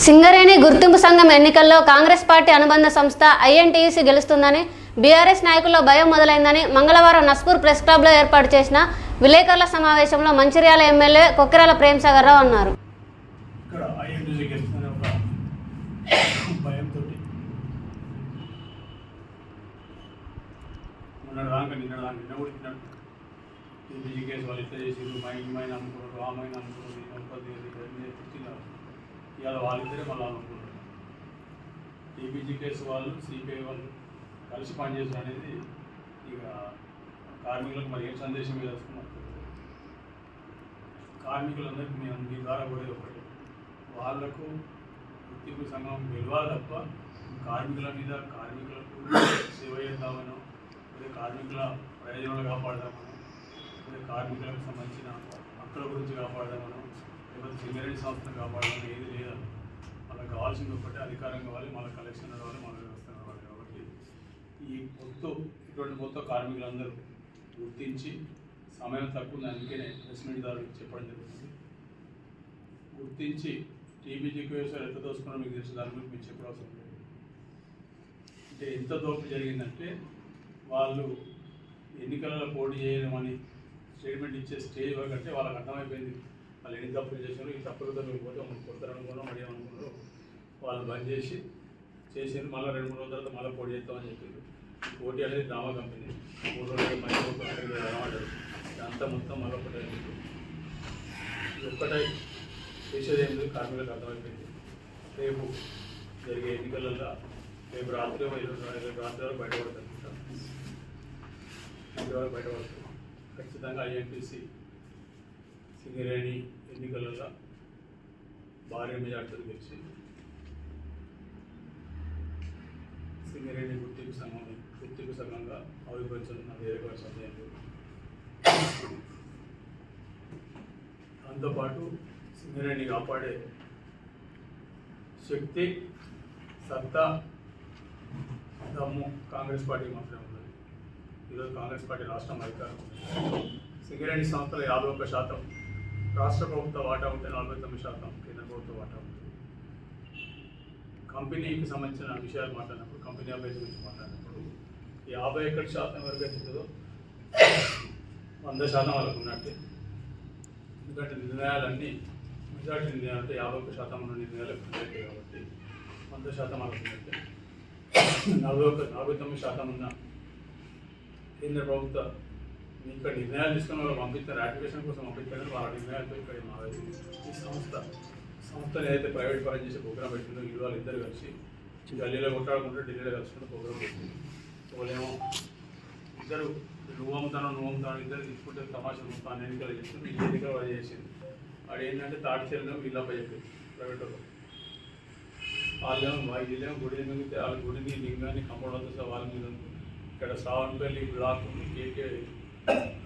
సింగరేణి గుర్తింపు సంఘం ఎన్నికల్లో కాంగ్రెస్ పార్టీ అనుబంధ సంస్థ ఐఎన్టీయూసీ గెలుస్తుందని బీఆర్ఎస్ నాయకుల్లో భయం మొదలైందని మంగళవారం నస్పూర్ ప్రెస్ క్లబ్లో ఏర్పాటు చేసిన విలేకరుల సమావేశంలో మంచిర్యాల ఎమ్మెల్యే కొక్కిరాల ప్రేమ్సాగర్ రావు అన్నారు కేసు వాళ్ళు ఇట్లా చేసి మా ఇంటి మైన అమ్ముకున్నారు ఆ మైన అమ్ముకున్నారు ఈ ఇవాళ వాళ్ళిద్దరే మళ్ళీ అనుకుంటున్నారు. టీపీజీ కేసు వాళ్ళు సిపిఐ వాళ్ళు కలిసి పనిచేస్తారు అనేది ఇక కార్మికులకు మరి ఏం సందేశం మీద వస్తున్నారు కార్మికులందరికీ మేము మీ ద్వారా కూడా ఒకటి వాళ్ళకు గుర్తింపు సంఘం గెలవాలి తప్ప కార్మికుల మీద కార్మికులకు సేవ చేద్దామనో లేదా కార్మికుల ప్రయోజనాలు కాపాడదామనో లేదా కార్మికులకు సంబంధించిన హక్కుల గురించి కాపాడదామనో లేకపోతే సిగరెట్ సంస్థను కాపాడాలని ఏది లేదా? వాళ్ళకి కావాల్సింది ఒకటి అధికారం కావాలి మన కలెక్షన్ కావాలి మన వ్యవస్థ కావాలి కాబట్టి ఈ మొత్తం ఇటువంటి మొత్తం కార్మికులందరూ గుర్తించి సమయం తక్కువ ఉంది అందుకే ప్లేస్మెంట్ మీట్ చెప్పడం జరుగుతుంది. గుర్తించి టీబీజీకి కేసులు ఎంత దోసుకున్నా మీకు తెలుసు దాని గురించి మీకు చెప్పడం అవసరం లేదు. అంటే ఎంత దోపిడీ జరిగిందంటే వాళ్ళు ఎన్నికలలో పోటీ చేయడం అని స్టేట్మెంట్ ఇచ్చే స్టేజ్ వరకు అంటే వాళ్ళకి అర్థమైపోయింది. వాళ్ళు ఎన్ని తప్పులు చేశారు ఈ తప్పులతో మేము పోతే మనం కొడతారు అనుకున్నాం మరి ఏమనుకున్నారు వాళ్ళు బంద్ చేసి చేసి మళ్ళీ రెండు మూడు రోజుల తర్వాత మళ్ళీ పోటీ చేస్తామని చెప్పారు పోటీ అనేది డ్రామా కంపెనీ. మూడు రోజులు మంచి ఒకటి రావడం. అంతా మొత్తం మళ్ళీ ఒకటే ఇది ఒక్కటే చేసేది ఏం కార్మికులకు అర్థమైపోయింది. రేపు జరిగే ఎన్నికలలో రేపు రాత్రి రేపు రాత్రి వరకు బయటపడతారు రాత్రి వరకు బయటపడతారు ఖచ్చితంగా ఐఎన్టీసీ సింగరేణి ఎన్నికలలో భారీ మెజార్టీలు గెలిచి సింగరేణి గుర్తింపు సంఘం గుర్తింపు సంఘంగా ఆవిర్భవించనున్న వేరే సందేహం లేదు దాంతోపాటు సింగరేణి కాపాడే శక్తి సత్తా దమ్ము కాంగ్రెస్ పార్టీ మాత్రమే ఉన్నది. ఈరోజు కాంగ్రెస్ పార్టీ రాష్ట్రం అధికారం సింగరేణి సంస్థల యాభై ఒక్క శాతం రాష్ట్ర ప్రభుత్వ వాటా ఉంటే నలభై తొమ్మిది శాతం కేంద్ర ప్రభుత్వ వాటా ఉంటుంది కంపెనీకి సంబంధించిన విషయాలు మాట్లాడినప్పుడు కంపెనీ అభ్యర్థి గురించి మాట్లాడినప్పుడు యాభై ఒకటి శాతం వరకు ఉంటుందో వంద శాతం వరకు ఉన్నట్టే. ఎందుకంటే నిర్ణయాలన్నీ మెజార్టీ నిర్ణయాలంటే యాభై ఒక్క శాతం ఉన్న నిర్ణయాలు ఉన్నట్టే కాబట్టి వంద శాతం వరకు ఉన్నట్టే. నలభై ఒక నలభై తొమ్మిది శాతం ఉన్న కేంద్ర ప్రభుత్వ ఇక్కడ నిర్ణయాలు తీసుకున్న వాళ్ళు పంపిస్తారు అప్లికేషన్ కోసం పంపించారు వాళ్ళ నిర్ణయాలతో ఇక్కడ మాది ఈ సంస్థ సంస్థను ఏదైతే ప్రైవేట్ పరం చేసే ప్రోగ్రామ్ పెట్టిందో ఈ వాళ్ళు ఇద్దరు కలిసి ఢిల్లీలో కొట్టాడుకుంటే ఢిల్లీలో కలుసుకుంటే ప్రోగ్రామ్ పెట్టింది. వాళ్ళేమో ఇద్దరు నువ్వు అమ్ముతాను నువ్వు అమ్ముతాను ఇద్దరు తీసుకుంటే తమాషా మొత్తాన్ని ఎన్నికలు చేస్తుంది ఈ ఎన్నికలు వాళ్ళు చేసింది వాడు ఏంటంటే తాటి చేయలేము వీళ్ళపై చెప్పింది ప్రైవేట్ వాళ్ళు వాళ్ళేమో వీళ్ళేమో గుడి మిగితే వాళ్ళ గుడిని లింగాన్ని కంపౌండ్ అవుతుంది వాళ్ళ మీద ఇక్కడ సావన్పల్లి బ్లాక్ కేకే you.